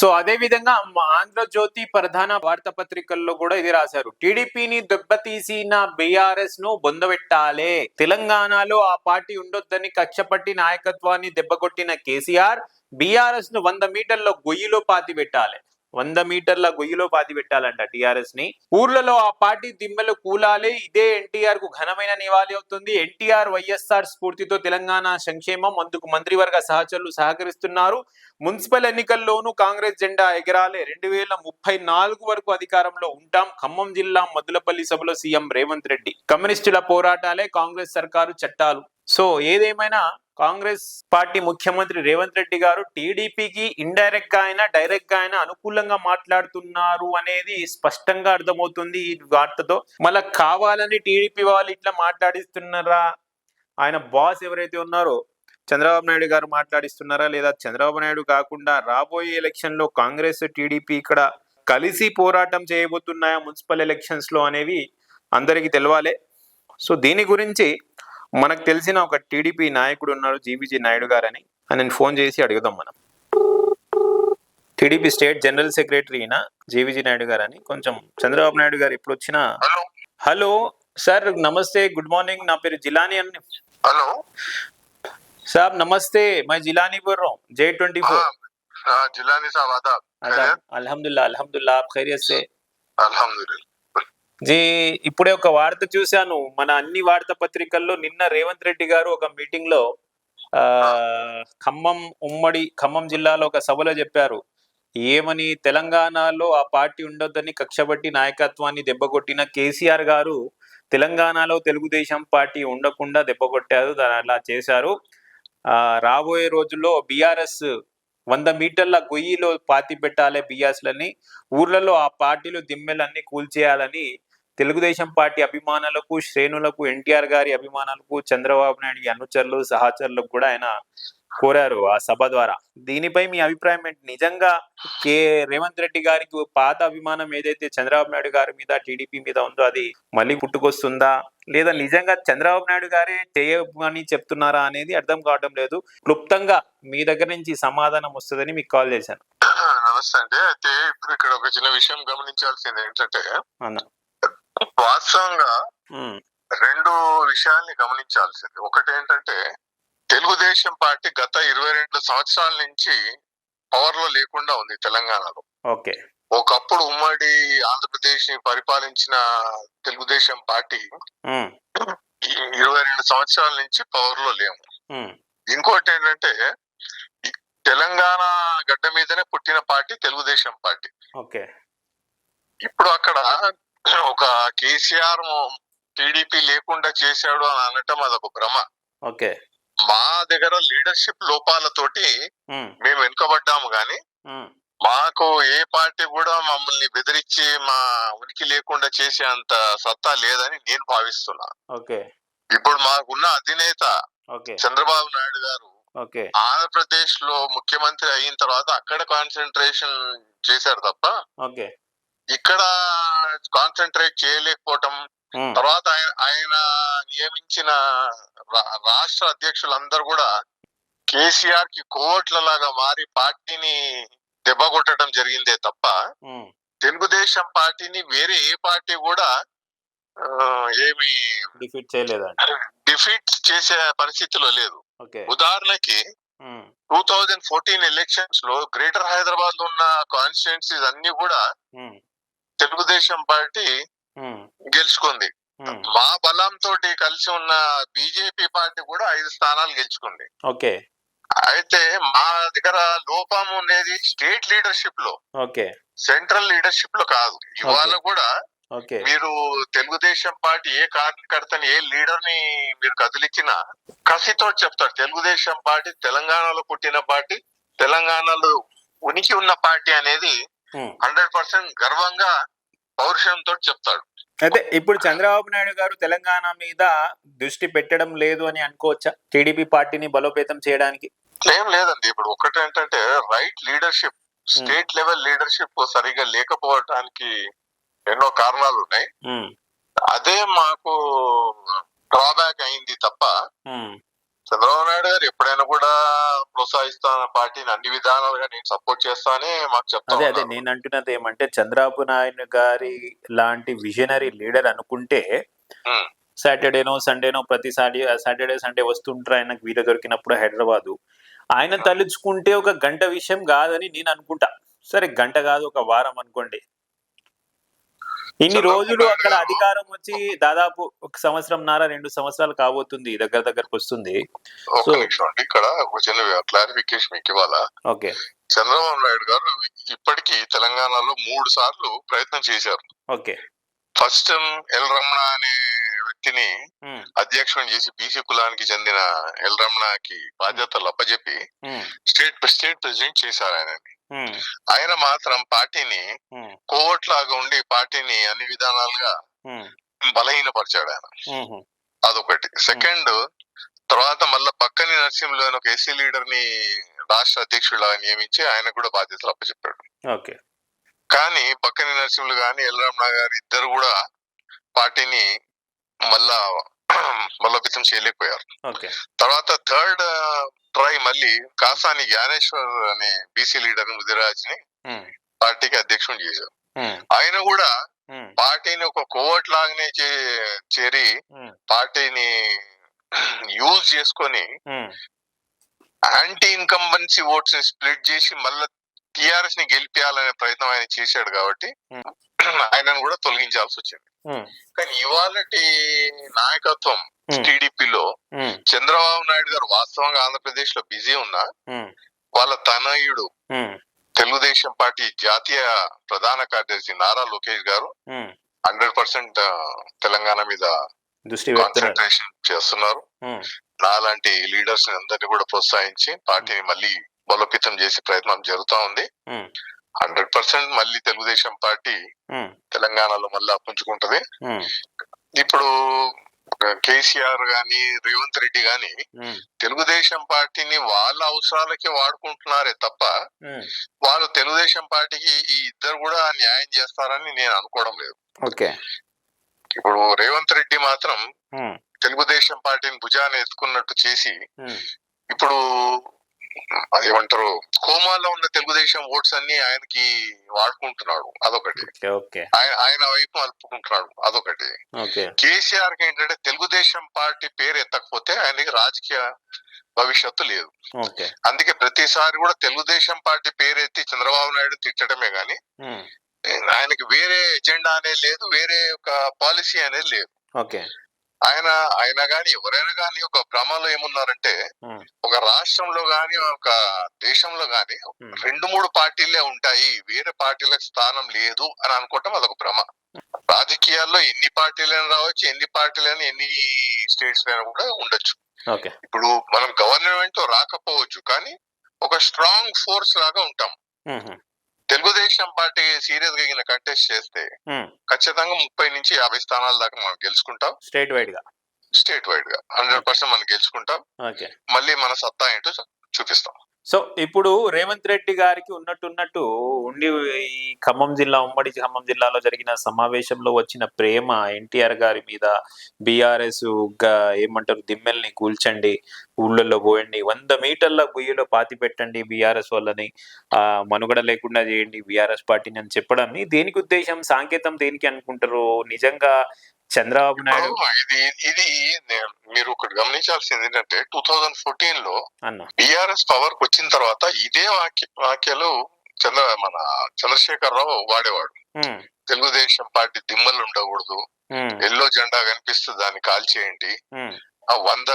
So అదే విధంగా ఆంధ్రజ్యోతి ప్రధాన వార్తాపత్రికల్లో కూడా ఇది రాశారు. టీడీపీని దెబ్బతీసిన బీఆర్ఎస్ను బొందబెట్టాలే. తెలంగాణలో ఆ పార్టీ ఉండొద్దని కక్షపట్టి నాయకత్వాన్ని దెబ్బకొట్టిన కేసీఆర్ బీఆర్ఎస్ను వంద మీటర్ల గొయ్యిలో పాతి పెట్టాలి వంద మీటర్ల గొయ్యిలో పాతి పెట్టాలంట టిఆర్ఎస్ని ఊర్లలో ఆ పార్టీ దిమ్మలు కూలాలి. ఇదే ఎన్టీఆర్కు ఘనమైన నివాళి అవుతుంది. ఎన్టీఆర్ వైఎస్ఆర్ స్ఫూర్తితో తెలంగాణ సంక్షేమం అందుకు మంత్రివర్గ సహచరులు సహకరిస్తున్నారు. మున్సిపల్ ఎన్నికల్లోనూ కాంగ్రెస్ జెండా ఎగరాలే. రెండు వేల ముప్పై నాలుగు వరకు అధికారంలో ఉంటాం. ఖమ్మం జిల్లా మద్దులపల్లి సభలో సీఎం రేవంత్ రెడ్డి. కమ్యూనిస్టుల పోరాటాలే కాంగ్రెస్ సర్కారు చట్టాలు. సో ఏదేమైనా కాంగ్రెస్ పార్టీ ముఖ్యమంత్రి రేవంత్ రెడ్డి గారు టీడీపీకి ఇండైరెక్ట్గా అయినా డైరెక్ట్గా అయినా అనుకూలంగా మాట్లాడుతున్నారు అనేది స్పష్టంగా అర్థమవుతుంది ఈ వార్తతో. మళ్ళా కావాలని టీడీపీ వాళ్ళు ఇట్లా మాట్లాడిస్తున్నారా? ఆయన బాస్ ఎవరైతే ఉన్నారో చంద్రబాబు నాయుడు గారు మాట్లాడిస్తున్నారా? లేదా చంద్రబాబు నాయుడు కాకుండా రాబోయే ఎలక్షన్లో కాంగ్రెస్ టీడీపీ ఇక్కడ కలిసి పోరాటం చేయబోతున్నాయా మున్సిపల్ ఎలక్షన్స్లో అనేవి అందరికీ తెలవాలే. సో దీని గురించి మనకు తెలిసిన ఒక టీడీపీ నాయకుడు ఉన్నారు జీవీజీ నాయుడు గారని. ఆయన ఫోన్ చేసి అడుగుదాం మనం. టీడీపీ స్టేట్ జనరల్ సెక్రటరీ ఈయన జీవీజీ నాయుడు గారని. కొంచెం చంద్రబాబు నాయుడు గారు ఇప్పుడు వచ్చిన హలో సార్ నమస్తే గుడ్ మార్నింగ్. నా పేరు జిలాని అని. హలో. సాబ్ నమస్తే మై జిలాని बोल J twenty four. Twenty four Jilani साहब జీ ఇప్పుడే ఒక వార్త చూశాను. మన అన్ని వార్తా పత్రికల్లో నిన్న రేవంత్ రెడ్డి గారు ఒక మీటింగ్లో ఆ ఖమ్మం ఉమ్మడి ఖమ్మం జిల్లాలో ఒక సభలో చెప్పారు. ఏమని తెలంగాణలో ఆ పార్టీ ఉండొద్దని కక్షబట్టి నాయకత్వాన్ని దెబ్బకొట్టిన కేసీఆర్ గారు తెలంగాణలో తెలుగుదేశం పార్టీ ఉండకుండా దెబ్బకొట్టారు అలా చేశారు. ఆ రాబోయే రోజుల్లో బీఆర్ఎస్ వంద మీటర్ల గొయ్యిలో పాతి పెట్టాలి బిఆర్ఎస్లని. ఊర్లలో ఆ పార్టీలు దిమ్మెలన్నీ కూల్చేయాలని తెలుగుదేశం పార్టీ అభిమానులకు శ్రేణులకు ఎన్టీఆర్ గారి అభిమానులకు చంద్రబాబు నాయుడు అనుచరులు సహచరులకు కూడా ఆయన కోరారు ఆ సభ ద్వారా. దీనిపై మీ అభిప్రాయం ఏంటి? నిజంగా కే. రేవంత్ రెడ్డి గారికి పాత అభిమానం ఏదైతే చంద్రబాబు నాయుడు గారి మీద టీడీపీ మీద ఉందో అది మళ్ళీ పుట్టుకొస్తుందా లేదా నిజంగా చంద్రబాబు నాయుడు గారే చేయమని చెప్తున్నారా అనేది అర్థం కావడం లేదు. క్లుప్తంగా మీ దగ్గర నుంచి సమాధానం వస్తుందని మీకు కాల్ చేశాను. నమస్తే అండి. అయితే ఇప్పుడు ఇక్కడ ఒక చిన్న విషయం గమనించాల్సింది ఏంటంటే వాస్తవంగా రెండు విషయాల్ని గమనించాల్సింది. ఒకటి ఏంటంటే తెలుగుదేశం పార్టీ గత ఇరవై రెండు సంవత్సరాల నుంచి పవర్లో లేకుండా ఉంది తెలంగాణలో. ఓకే. ఒకప్పుడు ఉమ్మడి ఆంధ్రప్రదేశ్ని పరిపాలించిన తెలుగుదేశం పార్టీ ఇరవై రెండు సంవత్సరాల నుంచి పవర్లో లేము ఇంకోటి ఏంటంటే తెలంగాణ గడ్డ మీదనే పుట్టిన పార్టీ తెలుగుదేశం పార్టీ. ఓకే. ఇప్పుడు అక్కడ ఒక కేసీఆర్ టీడీపీ లేకుండా చేశాడు అని అనటం అదొక భ్రమ. ఓకే. మా దగ్గర లీడర్షిప్ లోపాలతోటి మేము వెనుకబడ్డాము గాని మాకు ఏ పార్టీ కూడా మమ్మల్ని బెదిరించి మా ఉనికి లేకుండా చేసే అంత సత్తా లేదని నేను భావిస్తున్నా. ఓకే. ఇప్పుడు మాకున్న అధినేత చంద్రబాబు నాయుడు గారు ఆంధ్రప్రదేశ్లో ముఖ్యమంత్రి అయిన తర్వాత అక్కడ కాన్సన్ట్రేషన్ చేశారు తప్ప ఓకే. ఇక్కడ కాన్సన్ట్రేట్ చేయలేకపోవటం తర్వాత ఆయన ఆయన నియమించిన రాష్ట్ర అధ్యక్షులందరూ కూడా కేసీఆర్కి కోట్ల లాగా మారి పార్టీని దెబ్బ కొట్టడం జరిగిందే తప్ప తెలుగుదేశం పార్టీని వేరే ఏ పార్టీ కూడా ఏమి డిఫీట్ చేయలేదండి డిఫీట్ చేసే పరిస్థితిలో లేదు. ఉదాహరణకి టూ థౌజండ్ ఫోర్టీన్ ఎలక్షన్స్లో గ్రేటర్ హైదరాబాద్లో ఉన్న కాన్స్టిట్యున్సీస్ అన్ని కూడా తెలుగుదేశం పార్టీ గెలుచుకుంది. మా బలం తోటి కలిసి ఉన్న బీజేపీ పార్టీ కూడా ఐదు స్థానాలు గెలుచుకుంది. ఓకే. అయితే మా దగ్గర లోపం అనేది స్టేట్ లీడర్షిప్లో ఓకే. సెంట్రల్ లీడర్షిప్లో కాదు. ఇవాళ కూడా మీరు తెలుగుదేశం పార్టీ ఏ కార్యకర్తని ఏ లీడర్ని మీరు కదిలిచ్చినా కసితో చెప్తారు. తెలుగుదేశం పార్టీ తెలంగాణలో పుట్టిన పార్టీ తెలంగాణలో ఉనికి ఉన్న పార్టీ అనేది. హండ్రెడ్ పర్సెంట్ గర్వంగా పౌరుషంతో చెప్తాడు. అయితే ఇప్పుడు చంద్రబాబు నాయుడు గారు తెలంగాణ మీద దృష్టి పెట్టడం లేదు అని అనుకోవచ్చా? టీడీపీ పార్టీని బలోపేతం చేయడానికి? ఏం లేదండి. ఇప్పుడు ఒకటి ఏంటంటే right leadership state level leadership సరిగా లేకపోవడానికి ఎన్నో కారణాలు ఉన్నాయి అదే మాకు డ్రాబ్యాక్ అయింది తప్ప చంద్రబాబు నాయుడు గారు ఎప్పుడైనా కూడా ప్రోత్సహిస్తాను పార్టీని అన్ని విధానాలుగా నేను సపోర్ట్ చేస్తానే మాకు చెప్తా అదే అదే. నేను అంటున్నది ఏమంటే చంద్రబాబు నాయుడు గారి లాంటి విజనరీ లీడర్ అనుకుంటే. సాటర్డేనో సండేనో ప్రతిసారి సాటర్డే సండే వస్తుంటారు ఆయనకు వీలు దొరికినప్పుడు హైదరాబాదు ఆయన తలుచుకుంటే ఒక గంట విషయం కాదని నేను అనుకుంటా సరే గంట కాదు ఒక వారం అనుకోండి ఇన్ని రోజులు అక్కడ అధికారం వచ్చి దాదాపు ఒక సంవత్సరం నార రెండు సంవత్సరాలు కాబోతుంది దగ్గర దగ్గరకు వస్తుంది. ఒక నిమిషం అండి ఇక్కడ ఒక చిన్న క్లారిఫికేషన్ మీకు ఇవ్వాలా? ఓకే. చంద్రబాబు నాయుడు గారు ఇప్పటికీ తెలంగాణలో మూడు సార్లు ప్రయత్నం చేశారు. ఓకే. ఫస్ట్ ఎల్ రమణ అనే వ్యక్తిని ఉమ్, అధ్యక్షుని చేసి బీసీ కులానికి చెందిన ఎల్ రమణకి బాధ్యతలు అప్పజెప్పి స్టేట్ స్టేట్ ప్రెసిడెంట్ చేశారు ఆయన ఉమ్, ఆయన మాత్రం పార్టీని ఉమ్, కోవట్ లాగా ఉండి పార్టీని అన్ని విధానాలుగా బలహీనపరిచాడు ఆయన అదొకటి. సెకండ్ తర్వాత మళ్ళా పక్కని నరసింహలో ఒక ఎస్సీ లీడర్ని రాష్ట్ర అధ్యక్షుడిగా నియమించి ఆయన కూడా బాధ్యతలు అప్పచెప్పాడు. ఓకే. కానీ పక్కని నరసింహులు గాని ఎల్రమణ గారు ఇద్దరు కూడా పార్టీని మళ్ళా బలోపేతం చేయలేకపోయారు. తర్వాత థర్డ్ ట్రై మళ్ళీ కాసాని జ్ఞానేశ్వర్ అనే బీసీ లీడర్ ముదిరాజ్ని పార్టీకి అధ్యక్షుడు చేశారు. ఆయన కూడా పార్టీని ఒక కోవట్ లాగానే చేరి పార్టీని యూజ్ చేసుకొని యాంటీ ఇన్కంబెన్సీ ఓట్స్ని స్ప్లిట్ చేసి మళ్ళీ టిఆర్ఎస్ని గెలిపించాలనే ప్రయత్నం ఆయన చేశాడు కాబట్టి. ఆయనను కూడా తొలగించాల్సి వచ్చింది. కానీ ఇవాళటి నాయకత్వం. టీడీపీలో చంద్రబాబు నాయుడు గారు వాస్తవంగా ఆంధ్రప్రదేశ్లో బిజీ ఉన్నా వాళ్ళ తనయుడు తెలుగుదేశం పార్టీ జాతీయ ప్రధాన కార్యదర్శి నారా లోకేష్ గారు. హండ్రెడ్ పర్సెంట్ తెలంగాణ మీద కాన్సన్ట్రేషన్ చేస్తున్నారు. నాలాంటి లీడర్స్ అందరినీ కూడా ప్రోత్సహించి పార్టీని మళ్ళీ బలోపేతం చేసే ప్రయత్నం జరుగుతా ఉంది. హండ్రెడ్ పర్సెంట్ మళ్ళీ తెలుగుదేశం పార్టీ ఉమ్, తెలంగాణలో మళ్ళీ పుంజుకుంటది ఉమ్, ఇప్పుడు కేసీఆర్ గాని రేవంత్ రెడ్డి గాని ఉమ్, తెలుగుదేశం పార్టీని వాళ్ళ అవసరాలకి వాడుకుంటున్నారే తప్ప. వాళ్ళు తెలుగుదేశం పార్టీకి ఈ ఇద్దరు కూడా న్యాయం చేస్తారని నేను అనుకోవడం లేదు. ఓకే. ఇప్పుడు రేవంత్ రెడ్డి మాత్రం తెలుగుదేశం పార్టీని భుజాన్ని ఎత్తుకున్నట్టు చేసి ఇప్పుడు ఏమంటారు? కోమాలో ఉన్న తెలుగుదేశం ఓట్స్ అన్ని ఆయనకి వాడుకుంటున్నాడు. అదొకటి. ఆయన ఆయన వైపు మలుపుకుంటున్నాడు అదొకటి. కేసీఆర్కి ఏంటంటే తెలుగుదేశం పార్టీ పేరు ఎత్తకపోతే ఆయనకి రాజకీయ భవిష్యత్తు లేదు. అందుకే ప్రతిసారి కూడా తెలుగుదేశం పార్టీ పేరు ఎత్తి చంద్రబాబు నాయుడు తిట్టడమే గాని ఆయనకి వేరే ఎజెండా అనేది లేదు వేరే ఒక పాలసీ అనేది లేదు. ఓకే. ఆయన ఆయన గాని ఎవరైనా గాని ఒక భ్రమలో ఏమున్నారంటే ఒక రాష్ట్రంలో గాని ఒక దేశంలో గాని రెండు మూడు పార్టీలే ఉంటాయి. వేరే పార్టీలకు స్థానం లేదు అని అనుకోవటం అదొక భ్రమ. రాజకీయాల్లో ఎన్ని పార్టీలైనా రావచ్చు ఎన్ని పార్టీలైనా ఎన్ని స్టేట్స్ అయినా కూడా ఉండొచ్చు. ఇప్పుడు మనం గవర్నమెంట్ రాకపోవచ్చు కానీ ఒక స్ట్రాంగ్ ఫోర్స్ లాగా ఉంటాం. తెలుగుదేశం పార్టీ సీరియస్గా కంటెస్ట్ చేస్తే. ఖచ్చితంగా ముప్పై నుంచి యాభై స్థానాల దాకా మనం గెలుచుకుంటాం. స్ట్రైట్ వైడ్గా. స్టేట్ వైడ్గా. హండ్రెడ్ పర్సెంట్ మనం గెలుచుకుంటాం. మళ్ళీ మన సత్తా ఏంటో చూపిస్తాం. సో ఇప్పుడు రేవంత్ రెడ్డి గారికి ఉన్నట్టున్నట్టు ఉండి ఈ ఖమ్మం జిల్లా ఉమ్మడి ఖమ్మం జిల్లాలో జరిగిన సమావేశంలో వచ్చిన ప్రేమ ఎన్టీఆర్ గారి మీద బీఆర్ఎస్ ఏమంటారు దిమ్మెల్ని కూల్చండి ఊళ్ళల్లో పోయండి వంద మీటర్ల గుయ్యలో పాతి పెట్టండి బీఆర్ఎస్ వాళ్ళని ఆ మనుగడ లేకుండా చేయండి బీఆర్ఎస్ పార్టీని అని చెప్పడాన్ని దేనికి ఉద్దేశం సాంకేతం దేనికి అనుకుంటారు నిజంగా చంద్రబాబు నాయుడు ఇది ఇది మీరు ఒకటి గమనించాల్సింది ఏంటంటే టూ థౌజండ్ ఫోర్టీన్లో బిఆర్ఎస్ పవర్కి వచ్చిన తర్వాత ఇదే వాక్య వాక్యాలు చంద్ర మన చంద్రశేఖర్ రావు వాడేవాడు తెలుగుదేశం పార్టీ దిమ్మలు ఉండకూడదు. ఎల్లో జెండా కనిపిస్తే దాన్ని కాల్చేయండి. ఉమ్, ఆ వంద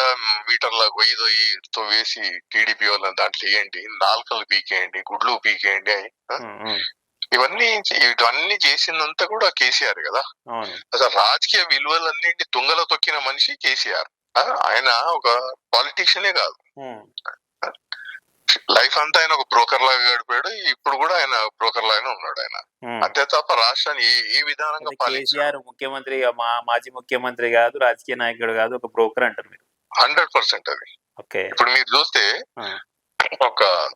మీటర్ల గొయ్యి తో వేసి టీడీపీ వాళ్ళని దాంట్లో వేయండి నాలుకలు పీకేయండి గుడ్లు పీకేయండి అని, ఇవన్నీ ఇవన్నీ చేసిందంతా కూడా కేసీఆర్ కదా. అసలు రాజకీయ విలువలన్నింటి తుంగలో తొక్కిన మనిషి కేసీఆర్. ఆయన ఒక పాలిటీషియనే కాదు. లైఫ్ అంతా ఆయన ఒక బ్రోకర్ లాగా గడిపాడు. ఇప్పుడు కూడా ఆయన బ్రోకర్ లాగానే ఉన్నాడు ఆయన. అంతే తప్ప రాష్ట్రాన్ని ఏ ఏ విధానంగా కేసీఆర్ ముఖ్యమంత్రి మాజీ ముఖ్యమంత్రి కాదు రాజకీయ నాయకుడు కాదు ఒక బ్రోకర్ అంటారు మీరు. హండ్రెడ్ పర్సెంట్ అది. ఇప్పుడు మీరు చూస్తే. ఒక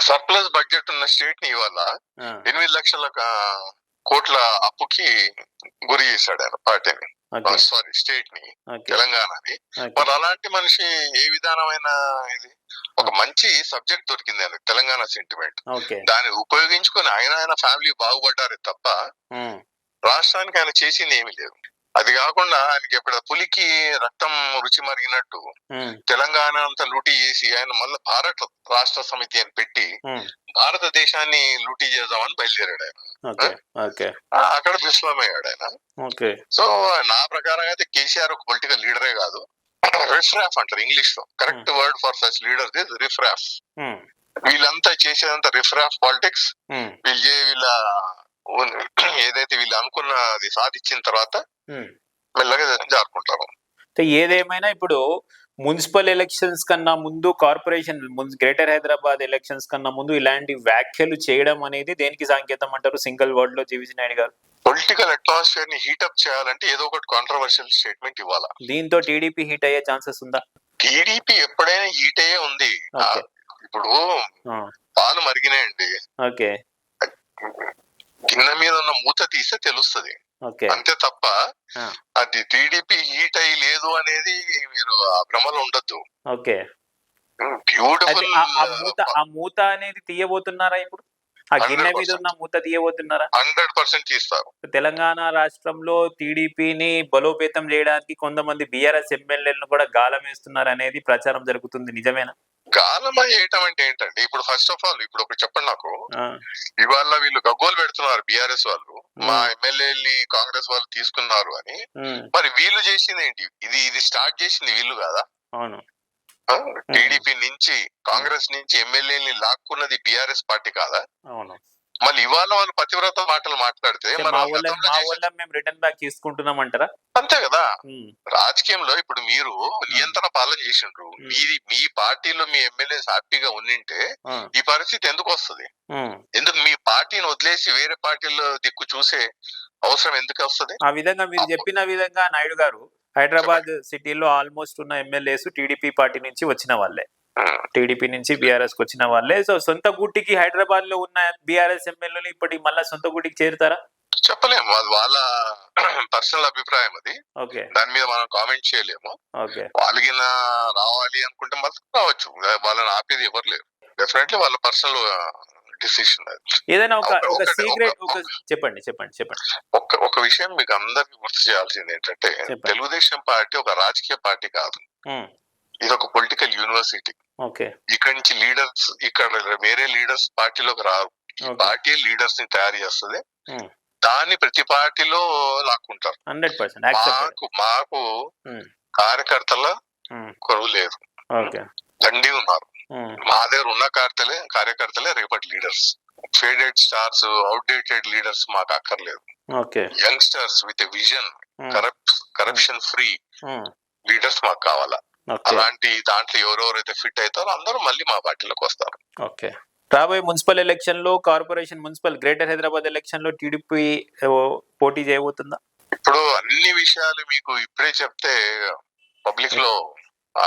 సర్ప్లస్ బడ్జెట్ ఉన్న స్టేట్ని ఇవాళ ఎనిమిది లక్షల కోట్ల అప్పుకి గురి చేశాడు ఆయన పార్టీని. సారీ స్టేట్ని తెలంగాణని. మరి అలాంటి మనిషి ఏ విధానమైన ఇది? ఒక మంచి సబ్జెక్ట్ దొరికింది ఆయనకు తెలంగాణ సెంటిమెంట్ దాన్ని ఉపయోగించుకొని ఆయన ఆయన ఫ్యామిలీ బాగుపడ్డారే తప్ప రాష్ట్రానికి ఆయన చేసింది ఏమీ లేదు. అది కాకుండా ఆయనకి ఎప్పుడు పులికి రక్తం రుచి మరిగినట్టు తెలంగాణ అంతా లూటీ చేసి ఆయన మళ్ళీ భారత రాష్ట్ర సమితి అని పెట్టి భారతదేశాన్ని లూటీ చేద్దామని బయలుదేరాడు ఆయన. అక్కడ విఫలమయ్యాడు ఆయన. ఓకే. సో నా ప్రకారం అయితే కేసీఆర్ ఒక పొలిటికల్ లీడరే కాదు. రిఫ్రాఫ్ అంటారు ఇంగ్లీష్లో correct word for such leader this riffraff వీళ్ళంతా చేసేదంతా రిఫ్రాఫ్ పాలిటిక్స్ వీళ్ళు వీళ్ళ ఏదైతే వీళ్ళు అనుకున్నది సాధించిన తర్వాత. మెల్లగా జారుకుంటారు. ఏదేమైనా ఇప్పుడు మున్సిపల్ ఎలక్షన్స్ కన్నా ముందు కార్పొరేషన్ గ్రేటర్ హైదరాబాద్ ఎలక్షన్స్ కన్నా ముందు ఇలాంటి వ్యాఖ్యలు చేయడం అనేది దేనికి సంకేతం అంటారు సింగిల్ వర్డ్లో జీవిజీ నాయుడు గారు? పొలిటికల్ అట్మాస్ఫియర్ని హీటప్ చేయాలంటే ఏదో ఒకటి కాంట్రవర్షియల్ స్టేట్మెంట్ ఇవ్వాలా. దీంతో టీడీపీ హిట్ అయ్యే ఛాన్సెస్ ఉందా? టీడీపీ ఎప్పుడైనా హీట్ అయ్యే ఉంది. ఇప్పుడు పాలు మరిగినాయండి. ఓకే. గిన్నె మీద ఉన్న మూత తీస్తే తెలుస్తది. అంతే తప్ప. అది టీడీపీ హీట్ అయ్యి లేదు అనేది మీరు ఆ భ్రమలో ఉండొద్దు. ఓకే. బ్యూటిఫుల్ ఆ ఆ మూత ఆ మూత అనేది తీయబోతున్నారా ఇప్పుడు? ఆ గిన్నె మీద ఉన్న మూత తీయబోతున్నారా? హండ్రెడ్ పర్సెంట్ తీస్తారు. తెలంగాణ రాష్ట్రంలో టీడీపీని బలోపేతం చేయడానికి కొంతమంది బీఆర్ఎస్ ఎమ్మెల్యేలను కూడా గాలం వేస్తున్నారు అనేది ప్రచారం జరుగుతుంది. నిజమేనా? గాలమా వేయటం అంటే ఏంటండి? ఇప్పుడు ఫస్ట్ ఆఫ్ ఆల్ ఇప్పుడు ఒకటి చెప్పండి నాకు. ఇవాళ వీళ్ళు గగ్గోలు పెడుతున్నారు బీఆర్ఎస్ వాళ్ళు. మా. ఎమ్మెల్యేని కాంగ్రెస్ వాళ్ళు తీసుకున్నారు అని. మరి వీళ్ళు చేసింది ఏంటి? ఇది ఇది స్టార్ట్ చేసింది వీళ్ళు కాదా? అవును. టీడీపీ నుంచి కాంగ్రెస్ నుంచి ఎమ్మెల్యేని లాక్కున్నది బీఆర్ఎస్ పార్టీ కాదా? అవును. మళ్ళీ ఇవాళ వాళ్ళు పతివ్రత మాటలు మాట్లాడితే మేము రిటర్న్ బ్యాక్ తీసుకుంటున్నాం అంటారా అంతే కదా. రాజకీయంలో ఇప్పుడు మీరు నియంత్రణ పాలన చేసిండ్రు. మీది మీ పార్టీలో మీ ఎమ్మెల్యేస్ హ్యాపీగా ఉండింటే ఈ పరిస్థితి ఎందుకు వస్తుంది. ఎందుకు మీ పార్టీని వదిలేసి వేరే పార్టీలో దిక్కు చూసే అవసరం ఎందుకు వస్తుంది? ఆ విధంగా మీరు చెప్పిన విధంగా నాయుడు గారు హైదరాబాద్ సిటీలో ఆల్మోస్ట్ ఉన్న ఎమ్మెల్యేస్ టీడీపీ పార్టీ నుంచి వచ్చిన వాళ్ళే. టీడీపీ నుంచి బీఆర్ఎస్కి వచ్చిన వాళ్ళే. సో సొంత గుట్టికి హైదరాబాద్లో ఉన్న బీఆర్ఎస్ ఎమ్మెల్యేలు ఇప్పటికి మళ్ళీ సొంత గుట్టికి చేరుతారా? చెప్పలేము. వాళ్ళ పర్సనల్ అభిప్రాయం అది. ఓకే. దాని మీద మనం కామెంట్ చేయలేము. ఓకే. వాళ్ళకి రావాలి అనుకుంటే మాత్రం రావచ్చు. వాళ్ళని ఆపేది ఎవరు లేరు. డెఫినెట్లీ వాళ్ళ పర్సనల్ డిసిషన్ ఏదైనా ఒక ఒక- సీక్రెట్ ఒక- చెప్పండి చెప్పండి చెప్పండి. ఒక ఒక విషయం మీకు అందరికి గుర్తు చేయాల్సింది ఏంటంటే. తెలుగుదేశం పార్టీ ఒక రాజకీయ పార్టీ కాదు. ఇది ఒక పొలిటికల్ యూనివర్సిటీ ఓకే ఇక్కడ నుంచి లీడర్స్ ఇక్కడ వేరే లీడర్స్ పార్టీలోకి రారు. ఈ పార్టీ లీడర్స్ని తయారు చేస్తుంది. Hmm. దాన్ని ప్రతి పార్టీలో లాక్కుంటారు. మాకు మాకు Hmm. కార్యకర్తల కొరువు లేదు. దండి ఉన్నారు. మా దగ్గర ఉన్న కార్తలే కార్యకర్తలే రేపటి leaders faded stars outdated leaders మాకు అక్కర్లేదు. Youngsters with vision corruption free leaders మాకు కావాలా. అలాంటి దాంట్లో ఎవరెవరైతే ఫిట్ అవుతారో అందరూ మళ్ళీ మా పార్టీలోకి వస్తారు. ఓకే. రాబోయే మున్సిపల్ ఎలక్షన్లో కార్పొరేషన్ మున్సిపల్ గ్రేటర్ హైదరాబాద్ ఎలక్షన్లో టీడీపీ పోటీ చేయబోతుందా? ఇప్పుడు అన్ని విషయాలు మీకు ఇప్పుడే చెప్తే పబ్లిక్లో ఆ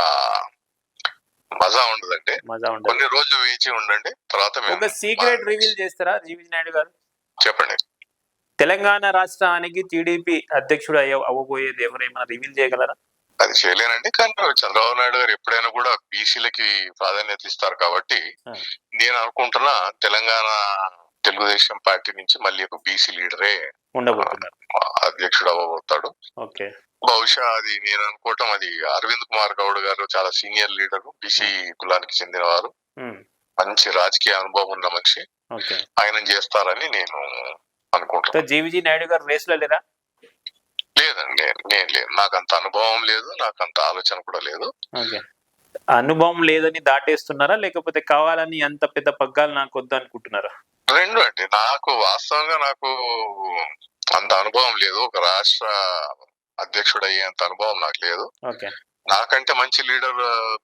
మజా ఉండదండి. మజా ఉండదు. కొన్ని రోజులు వేచి ఉండండి తర్వాత మేము ఒక సీక్రెట్ రివీల్ చేస్తారా జీవి నాయుడు గారు? చెప్పండి. తెలంగాణ రాష్ట్రానికి టీడీపీ అధ్యక్షుడు అయ్య అవ్వబోయేది ఎవరేమైనా రివీల్ చేయగలరా? అది చేయలేనండి. కానీ చంద్రబాబు నాయుడు గారు ఎప్పుడైనా కూడా బీసీలకి ప్రాధాన్యత ఇస్తారు కాబట్టి. నేను అనుకుంటున్నా తెలంగాణ తెలుగుదేశం పార్టీ నుంచి మళ్ళీ ఒక బీసీ లీడరే అధ్యక్షుడు అవ్వబోతాడు. బహుశా అది నేను అనుకోవటం అది అరవింద్ కుమార్ గౌడ్ గారు చాలా సీనియర్ లీడర్ బీసీ కులానికి చెందినవారు. మంచి రాజకీయ అనుభవం ఉన్న మనిషి. ఆయన చేస్తారని నేను అనుకుంటున్నాను జీవిజీ నాయుడు గారు రేస్లో లేరా? లేదండి నేను- లేదు. నాకు అంత అనుభవం లేదు నాకు అంత ఆలోచన కూడా లేదు. ఓకే. అనుభవం లేదని దాటేస్తున్నారా? లేకపోతే కావాలని అంత పెద్ద పగ్గాలు నాకు వద్దు అనుకుంటున్నారా? రెండు అండి. నాకు వాస్తవంగా నాకు అంత అనుభవం లేదు. ఒక రాష్ట్ర అధ్యక్షుడు అయ్యేంత అనుభవం నాకు లేదు. ఓకే. నాకంటే మంచి లీడర్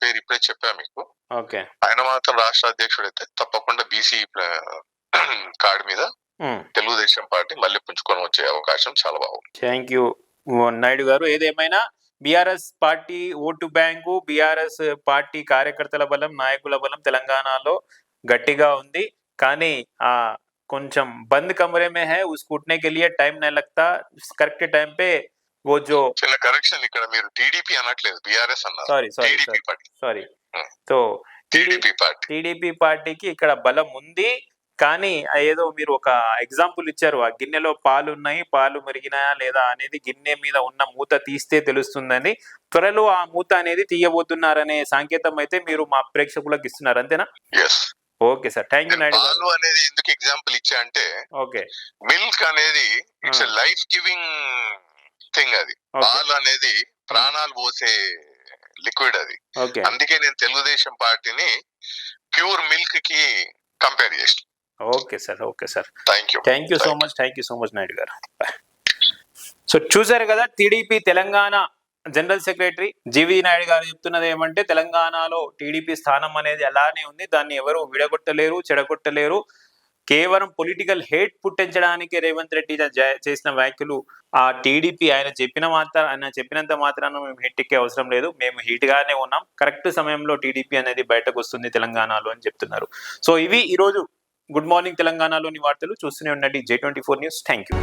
పేరు ఇప్పుడే చెప్పా మీకు. ఓకే. ఆయన మాత్రం రాష్ట్ర అధ్యక్షుడు అయితే తప్పకుండా బీసీ కార్డు మీద. తెలుగుదేశం పార్టీ మళ్ళీ పుంజుకొని వచ్చే అవకాశం చాలా బాగుంది థ్యాంక్ యూ నాయుడు గారు ఏదేమైనా BRS party vote bank BRS party కార్యకర్తల బలం నాయకుల బలం తెలంగాణలో గట్టిగా ఉంది కానీ ఆ కొంచెం బంద్ कमरे में है उसको उठने के लिए टाइम नहीं लगता करेक्ट टाइम पे वो जो చిన్న కరెక్షన్ ఇక్కడ మీరు టీడీపీ అనట్లేదు బీఆర్ఎస్ అన్నారు sorry sorry TDP sorry party sorry Hmm. So TDP party TDP పార్టీకి ఇక్కడ బలం ఉంది కానీ ఏదో మీరు ఒక ఎగ్జాంపుల్ ఇచ్చారు. ఆ గిన్నెలో పాలు ఉన్నాయి పాలు మెరిగినాయా లేదా అనేది గిన్నె మీద ఉన్న మూత తీస్తే తెలుస్తుందని త్వరలో ఆ మూత అనేది తీయబోతున్నారనే సంకేతం అయితే మీరు మా ప్రేక్షకులకు ఇస్తున్నారు. అంతేనా? Okay sir. థ్యాంక్ యూ పాలు అనేది ఎందుకు ఎగ్జాంపుల్ ఇచ్చా అంటే ఓకే. మిల్క్ అనేది ఇట్స్. లైఫ్ గివింగ్ థింగ్ అది. పాలు అనేది ప్రాణాలు పోసే లిక్విడ్ అది. అందుకే నేను తెలుగుదేశం పార్టీని ప్యూర్ మిల్క్కి కంపేర్ చేసిన. Okay sir okay sir. Thank you thank you so much thank you so much Naidu garu. So చూసారు కదా TDP Telangana general secretary G V Naidu garu చెప్తున్నది ఏమంటే తెలంగాణలో టీడీపీ స్థానం అనేది అలానే ఉంది. దాన్ని ఎవరు విడగొట్టలేరు చెడగొట్టలేరు. కేవలం పొలిటికల్ హేట్ పుట్టించడానికి రేవంత్ రెడ్డి చేసిన వ్యాఖ్యలు ఆ టీడీపీ ఆయన చెప్పిన మాత్రం ఆయన చెప్పినంత మాత్రాన మేము హిట్ ఎక్కే అవసరం లేదు. మేము హీట్ గానే ఉన్నాం. కరెక్ట్ సమయంలో టీడీపీ అనేది బయటకు వస్తుంది తెలంగాణలో అని చెప్తున్నారు. సో ఇవి ఈరోజు గుడ్ మార్నింగ్ తెలంగాణలోని వార్తలు చూస్తూనే ఉండండి. J twenty four news. Thank you